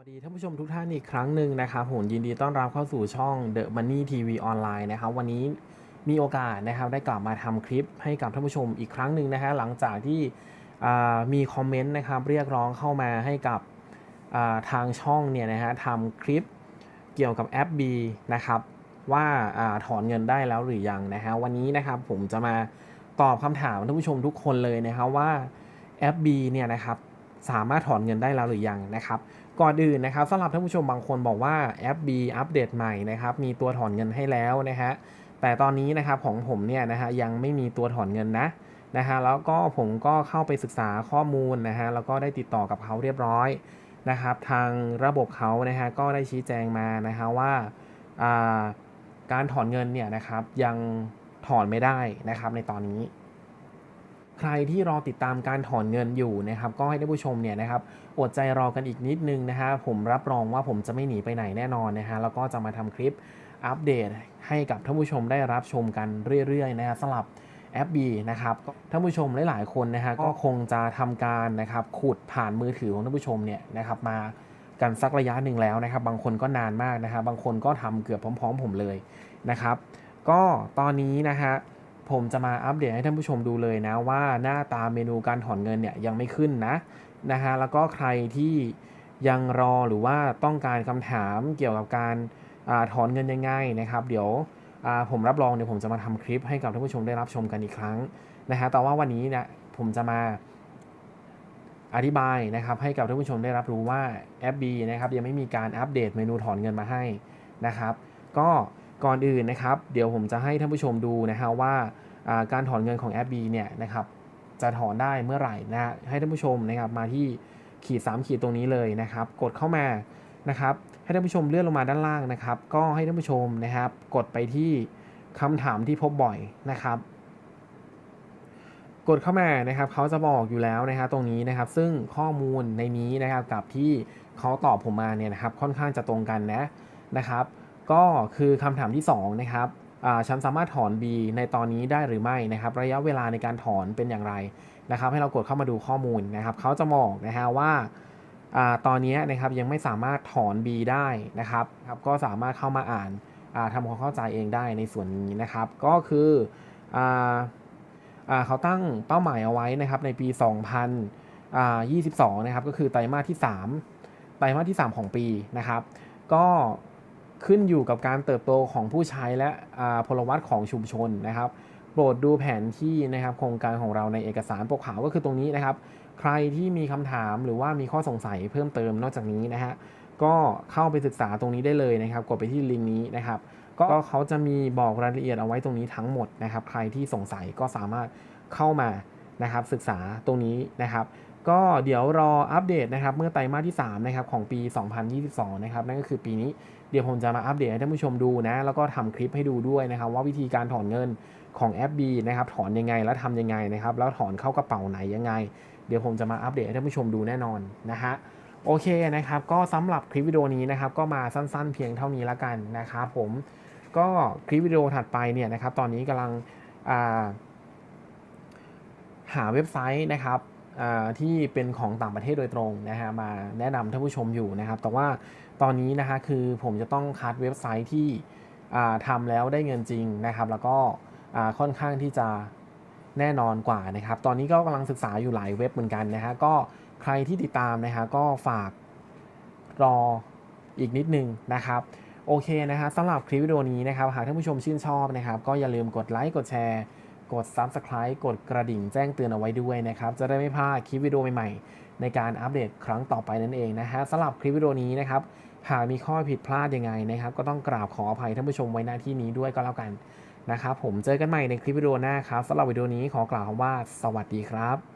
วัสดีท่านผู้ชมทุกท่านอีกครั้งหนึ่งนะครับผมยินดีต้อนรับเข้าสู่ช่อง The Money TV ออนไลน์นะครับวันนี้มีโอกาสนะครับได้กลับมาทำคลิปให้กับท่านผู้ชมอีกครั้งหนึ่งนะฮะหลังจากที่มีคอมเมนต์นะครับเรียกร้องเข้ามาให้กับาทางช่องเนี่ยนะฮะทำคลิปเกี่ยวกับแอป B นะครับว่าอาถอนเงินได้แล้วหรือยังนะฮะวันนี้นะครับผมจะมาตอบคำถามท่านผู้ชมทุกคนเลยนะครับว่าแอป B เนี่ยนะครับสามารถถอนเงินได้แล้วหรือยังนะครับ ก่อนอื่นนะครับสำหรับท่านผู้ชมบางคนบอกว่าแอป B อัปเดตใหม่นะครับมีตัวถอนเงินให้แล้วนะฮะแต่ตอนนี้นะครับของผมเนี่ยนะฮะยังไม่มีตัวถอนเงินนะนะฮะแล้วก็ผมก็เข้าไปศึกษาข้อมูลนะฮะแล้วก็ได้ติดต่อกับเขาเรียบร้อยนะครับทางระบบเขานะฮะก็ได้ชี้แจงมานะฮะว่าอ่าการถอนเงินเนี่ยนะครับยังถอนไม่ได้นะครับในตอนนี้ ใครที่รอติดตามการถอนเงินอยู่นะครับก็ให้ท่านผู้ชมเนี่ยนะครับอดใจรอกันอีกนิดนึงนะฮะผมรับรองว่าผมจะไม่หนีไปไหนแน่นอนนะฮะแล้วก็จะมาทำคลิปอัปเดตให้กับท่านผู้ชมได้รับชมกันเรื่อยๆนะฮะสำหรับแอป B นะครับก็ท่านผู้ชมหลาย ๆ คนนะฮะก็คงจะทำการนะครับขุดผ่านมือถือของท่านผู้ชมเนี่ยนะครับมากันสักระยะหนึ่งแล้วนะครับ บางคนก็นานมากนะครับบางคนก็ทำเกือบพร้อม ๆ ผมเลยนะครับ ก็ตอนนี้นะฮะ ผมจะมาอัปเดตให้ท่านผู้ชมดูเลยนะว่าหน้าตาเมนูการถอนเงินเนี่ยยังไม่ขึ้นนะนะฮะแล้วก็ใครที่ยังรอหรือว่าต้องการคำถามเกี่ยวกับการอถอนเงินยังไงนะครับ เดี๋ยวผมรับรองเดี๋ยวผมจะมาทำคลิปให้กับท่านผู้ชมได้รับชมกันอีกครั้งนะฮะแต่ว่าวันนี้เนี่ยผมจะมาอธิบายนะครับให้กับท่านผู้ชมได้รับรู้ว่าแอป B นะครับยังไม่มีการอัปเดตเมนูถอนเงินมาให้นะครับ ก็ ก่อนอื่นนะครับ เดี๋ยวผมจะให้ท่านผู้ชมดูนะฮะว่าอ่าการถอนเงินของแอป B เนี่ยนะครับจะถอนได้เมื่อไหร่นะให้ท่านผู้ชมนะครับมาที่ขีด 3 ขีดตรงนี้เลยนะครับ กดเข้ามานะครับ ให้ท่านผู้ชมเลื่อนลงมาด้านล่างนะครับ ก็ให้ท่านผู้ชมนะครับ กดไปที่คำถามที่พบบ่อยนะครับ กดเข้ามานะครับเขาจะบอกอยู่แล้วนะครับตรงนี้นะครับ ซึ่งข้อมูลในนี้นะครับกับที่เขาตอบผมมาเนี่ยนะครับ ค่อนข้างจะตรงกันนะนะครับ ก็คือคำถามที่ 2 นะครับฉันสามารถถอน B ในตอนนี้ได้หรือไม่นะครับ ระยะเวลาในการถอนเป็นอย่างไรนะครับ ให้เรากดเข้ามาดูข้อมูลนะครับเขาจะบอกนะฮะว่าอตอนนี้นะครับยังไม่สามารถถอน B ได้นะครับครับ ก็สามารถเข้ามาอ่านาทำความเข้าใจเองได้ในส่วนนี้นะครับ ก็คือออเขาตั้งเป้าหมายเอาไว้นะครับในปี 2022 นะครับ ก็คือไตรมาสที่ 3 ไตรมาสที่ 3 ของปีนะครับ ก็ ขึ้นอยู่กับการเติบโตของผู้ใช้และพลวัตของชุมชนนะครับ โปรดดูแผนที่นะครับโครงการของเราในเอกสารปกขาวก็คือตรงนี้นะครับ ใครที่มีคำถามหรือว่ามีข้อสงสัยเพิ่มเติมนอกจากนี้นะฮะก็เข้าไปศึกษาตรงนี้ได้เลยนะครับ กดไปที่ลิงก์นี้นะครับ ก็เขาจะมีบอกรายละเอียดเอาไว้ตรงนี้ทั้งหมดนะครับ ใครที่สงสัยก็สามารถเข้ามานะครับศึกษาตรงนี้นะครับ ก็เดี๋ยวรออัปเดตนะครับเมื่อไตรมาสที่3นะครับของปี 2022 นะครับนั่นก็คือปีนี้เดี๋ยวผมจะมาอัปเดตให้ท่านผู้ชมดูนะ แล้วก็ทำคลิปให้ดูด้วยนะครับ ว่าวิธีการถอนเงินของแอป B นะครับถอนยังไงแล้วทำยังไงนะครับ แล้วถอนเข้ากระเป๋าไหนยังไง เดี๋ยวผมจะมาอัปเดตให้ท่านผู้ชมดูแน่นอนนะฮะโอเคนะครับ ก็สำหรับคลิปวิดีโอนี้นะครับ ก็มาสั้นๆ เพียงเท่านี้ละกันนะครับผมก็คลิปวิดีโอถัดไปเนี่ยนะครับ ตอนนี้กำลังาหาเว็บไซต์นะครับ ที่เป็นของต่างประเทศโดยตรงนะฮะมาแนะนำท่านผู้ชมอยู่นะครับ แต่ว่าตอนนี้นะฮะคือผมจะต้องคัดเว็บไซต์ที่ทำแล้วได้เงินจริงนะครับ แล้วก็ค่อนข้างที่จะแน่นอนกว่านะครับ ตอนนี้ก็กำลังศึกษาอยู่หลายเว็บเหมือนกันนะฮะก็ใครที่ติดตามนะฮะก็ฝากรออีกนิดนึงนะครับโอเคนะครับสำหรับคลิปวิดีโอนี้นะครับหากท่านผู้ชมชื่นชอบนะครับ ก็อย่าลืมกดไลค์กดแชร์ กด Subscribe กดกระดิ่งแจ้งเตือนเอาไว้ด้วยนะครับ จะได้ไม่พลาดคลิปวิดีโอใหม่ๆ ในการอัปเดตครั้งต่อไปนั่นเองนะฮะสำหรับคลิปวิดีโอนี้นะครับ หากมีข้อผิดพลาดยังไงนะครับ ก็ต้องกราบขออภัยท่านผู้ชมไว้หน้าที่นี้ด้วยก็แล้วกันนะครับผมเจอกันใหม่ในคลิปวิดีโอหน้าครับสำหรับวิดีโอนี้ขอกล่าวคำว่า สวัสดีครับ